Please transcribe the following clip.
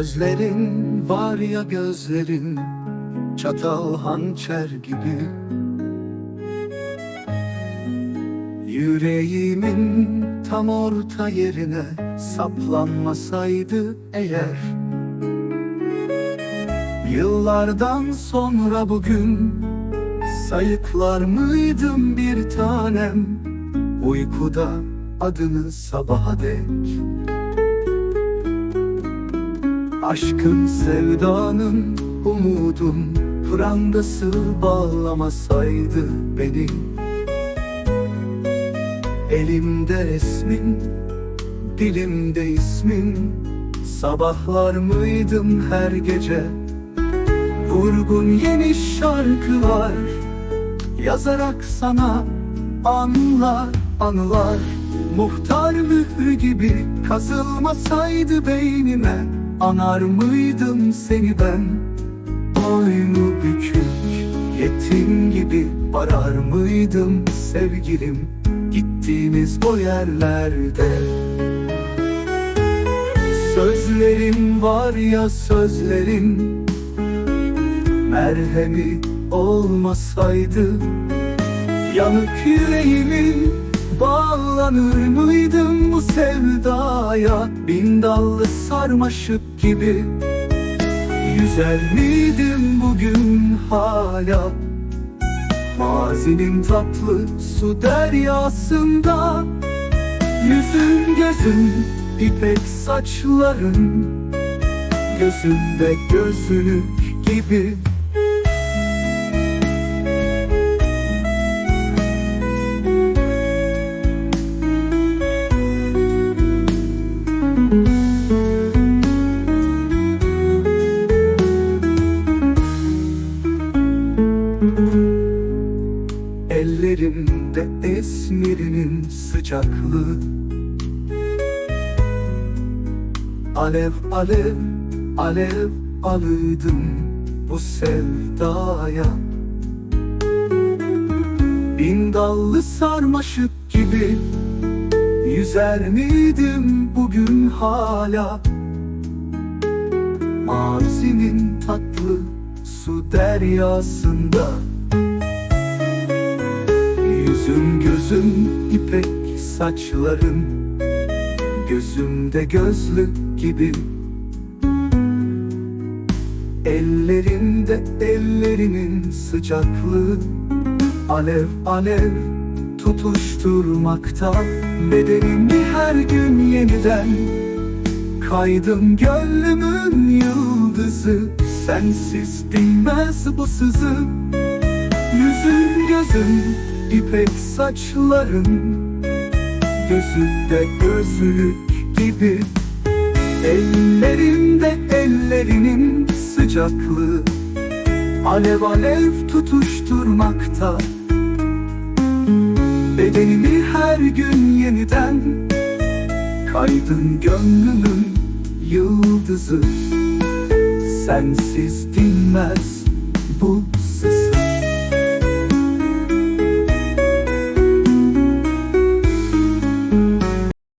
Sözlerin var ya gözlerin Çatal hançer gibi. Yüreğimin tam orta yerine Saplanmasaydı eğer Yıllardan sonra bugün Sayıklar mıydım bir tanem? Uykuda adını sabaha dek Aşkın sevdanın umudun Prangası bağlamasaydı beni. Elimde resmin, dilimde ismin Sabahlar mıydım her gece? Vurgun yeni şarkılar Yazarak sana anılar anılar. Muhtar mührü gibi kazılmasaydı beynime Anar mıydım seni ben? Boynu bükük yetim gibi arar mıydım sevgilim? Gittiğimiz o yerlerde. Sözlerin var ya sözlerin Merhemi olmasaydı Yanık yüreğimin Bağlanır mıydım bu sevdaya Bin dallı sarmaşık gibi. Yüzer miydim bugün hala? Mazinin tatlı su deryasında. Yüzün gözün ipek saçların. Gözünde gözlük gibi Ellerimde esmirinin sıcaklığı. Alev alev alev alıydım bu sevdaya. Bin dallı sarmaşık gibi Yüzer miydim bugün hala? Mazinin tatlı su deryasında Yüzüm gözüm ipek saçların Gözümde gözlük gibi Ellerimde ellerinin sıcaklığı. Alev alev tutuşturmakta. Bedenimi her gün yeniden Kaydım. Gönlümün yıldızı Sensiz dinmez bu sızı. Yüzün gözün ipek saçların Gözünde gözlük gibi. Ellerimde ellerinin sıcaklığı Alev alev tutuşturmakta. Bedenimi her gün yeniden Kaydın gönlümün yıldızı. Sensiz dinmez bu